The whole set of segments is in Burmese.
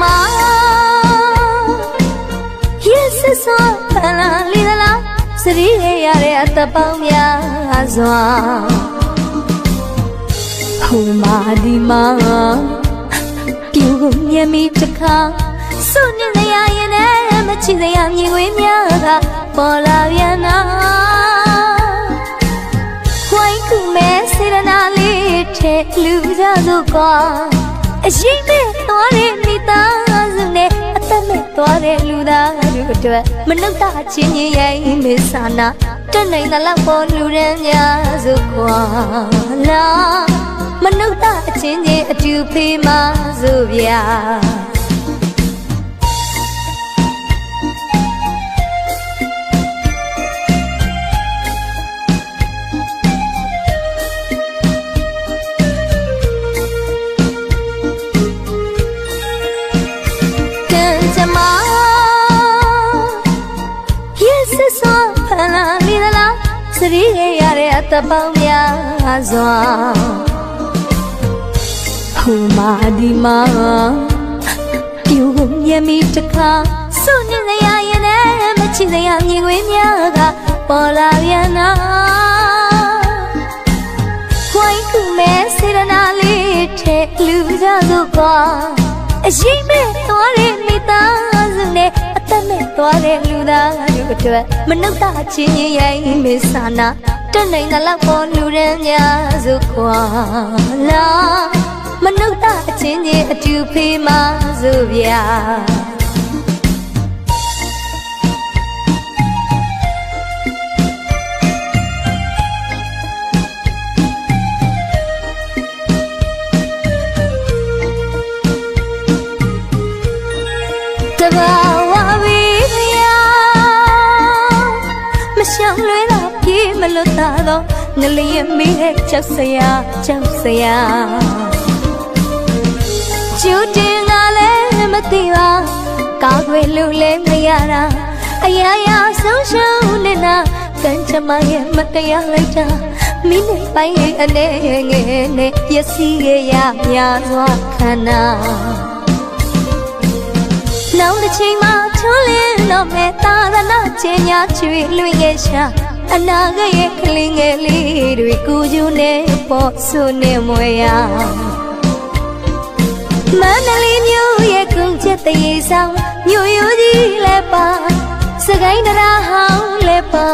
မရဲ့ဆဆဖလာလီလာစရီရရတဲ့အတပေါင်းများစွာဟိုမာဒီမာပြူကိုမြင်မိတခါစွန့်နေရရင်လည်းမချစ်စရာမြင်ခွေးများကပေါ်လာပြန်နာဝိုင်းကူမဲစေရနာလေးထဲလူကြစို့ကွာအရှိမဲ့ သက်မဲ့သွားတဲ့လူသားတို့အတွက်မနှုတ်တာချင်းချင်းရိုင်းမေဆာနာတက်နိုင်တဲ့လောက်ပေါ်လူရန်များစို့ကွာလာမနှုတ်တာအချင်းချင်းအတူဖေးမစို့ဗျာ စရီရရတဲ့အတပေါင်းများစွာဟိုမာဒီမာပြူကိုမြင်မိတခါစွန့်နေရရင်လည်းမချစ်စရာမြင်ခွေးများကပေါ်လာပြန်နာဝိုင်းကူမဲစေရနာလေးထဲလူကြစို့ကွာအရှိမဲ့သွားတဲ့ အတွက်မနှုတ်တာချင်းချင်းရိုင်းမေဆာနာတက်နိုင်တဲ့လောက်ပေါ်လူရန်များစုခွာလာမနှုတ်တာချင်းချင်းအတူဖေးမစုဗျာ တော့ငလျင်မေးတဲ့ကြောက်စရာကြောက်စရာကျူတင်ကလည်းမသိပါကောက်ွယ်လူလည်းမရတာအရာရာဆုံးရှုံးနေတာကံချမရဲ့မတရားလိုက်တာမိနစ်ပိုင်းရဲ့အနေငယ်နဲ့ပျက်စီးရများစွာခန္ဓာနောင်တစ်ချိန်မှာထွန်းလင်းတော့မဲ့သာသနာကျင်ညာချွေလွင်ရဲ့ရှာ အနာဂတ်ရဲ့ကလေးငယ်လေးတွေကိုယူနေပေါ်ဆုနေမွေရမန္တလေးမြို့ရဲ့ကုန်းချက်တရေဆောင်မြို့ရိုးကြီးလည်းပါစကိုင်းတရားဟောင်းလည်းပါ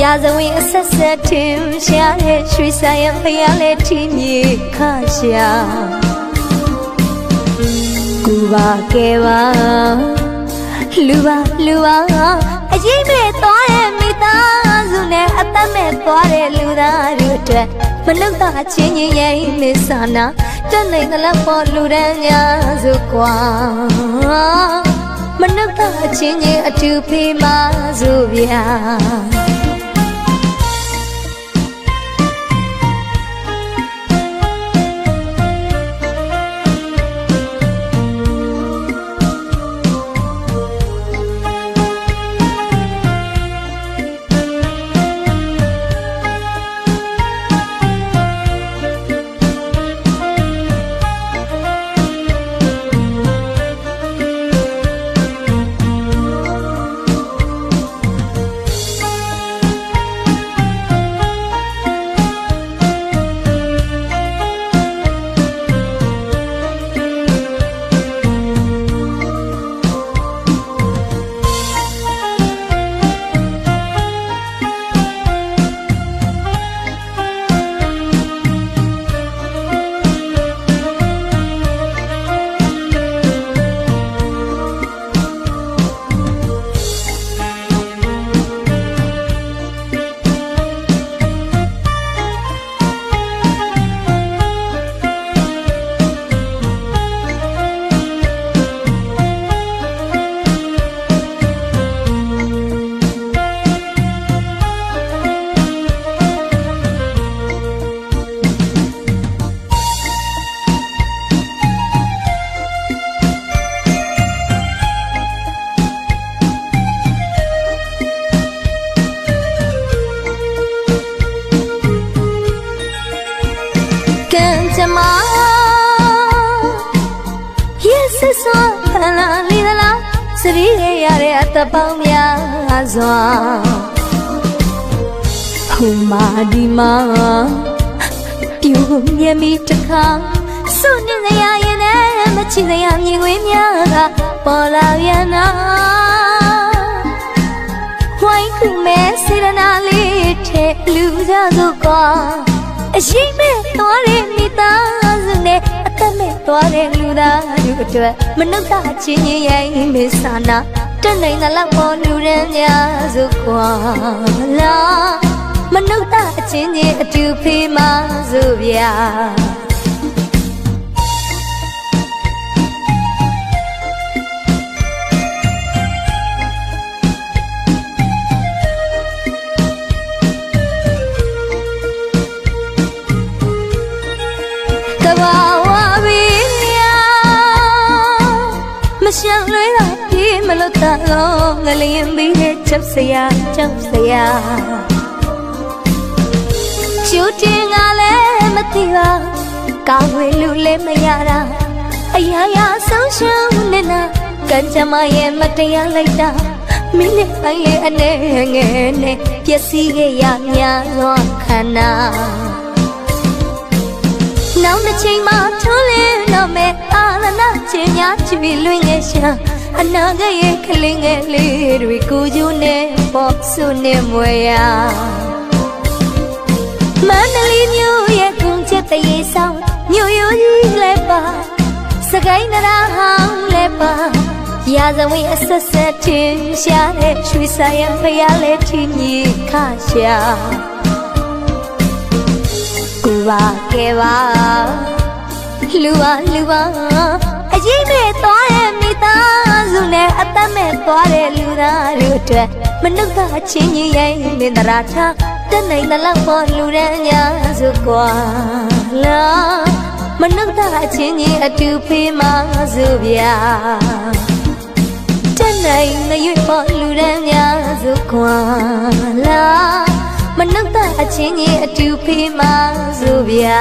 ရာဇဝင်အဆက်ဆက်ထင်ရှားတဲ့ရွှေဆိုင်ရဖျားလဲထင်းမြေခရှာကူပါကဲပါလူပါလူပါအရေး သက်မဲ့သွားတဲ့လူသားတွေအတွက်မနှုတ်တာချင်းချင်းရဲ့မေဆာနာတက်နိုင်တဲ့လောက်ပေါ်လူတန်းများစုကွာမနှုတ်တာချင်းချင်းအတူဖေးမစုဗျာ စွာခံလာလေသလားစရီးရရတဲ့အသက်ပေါင်းများစွာဟိုမာဒီမာပြူမြမီတခါစွနေစရာရင်နဲ့မချစ်စရာမြင်ခွင့်များကပေါ်လာပြန်နာဝိုင်းခုမဲစေရနာလေးထဲလူကြစို့ကွာအရှိမဲ့သွားတဲ့မိသားစုနဲ့အ သက်မဲ့သွားတဲ့လူသားတို့အတွက်မနှုတ်တာချင်းချင်းရဲ့မေဆာနာတက်နိုင်တဲ့လောက်ပေါ်လူရန်များစုကွာလာမနှုတ်တာအချင်းချင်းအတူဖေးမစို့ဗျာကဘာဝဘီ ရှမ်းလွဲတာပြေးမလို့တလုံးငလျင်ပြီးတဲ့ချက်စရာချက်စရာချူတင်ကလည်းမသိပါကောင်းဝေလူလည်းမရတာအရာရာဆုံးရှုံးနေတာကံကြမ္မာရဲ့မတရားလိုက်တာမိနစ်ပိုင်းလေးအနေငယ်နဲ့ပျက်စီးခဲ့ရများသောခန္ဓာနောက်တစ်ချိန်မှထိုးလင်းတော့မဲ့အာ လနာချင်းညာချီလွင်ငယ်ရှာအနာဂတ်ရဲ့ကလေးငယ်လေးတွေကိုကျူးနေပေါ့ဆုနေမွေရမန္တလေးမြို့ရဲ့ကုန်းချက်တရေဆောင်မြို့ရိုးကြီးလည်းပါစကိုင်းနရာဟောင်းလည်းပါရာဇဝင်အဆက်ဆက်ချင်းရှာတဲ့ရွှေဆိုင်ရဖရလဲချင်းကြီးခရှာကိုပါကဲပါလူပါလူပါ အရေးမဲ့သွားတဲ့မိသားစုနဲ့အသက်မဲ့သွားတဲ့လူသားတို့အတွက်မနှုတ်သားချင်းကြီးရဲ့မင်္ဒရာထားတက်နိုင်တဲ့လောက်ပေါ်လူရန်ညာစုကွာလာမနှုတ်သားချင်းကြီးအတူဖေးမစုဗျာတက်နိုင်ငရွေ့ပေါ်လူရန်ညာစုကွာလာမနှုတ်သားအချင်းကြီးအတူဖေးမဆိုဗျာ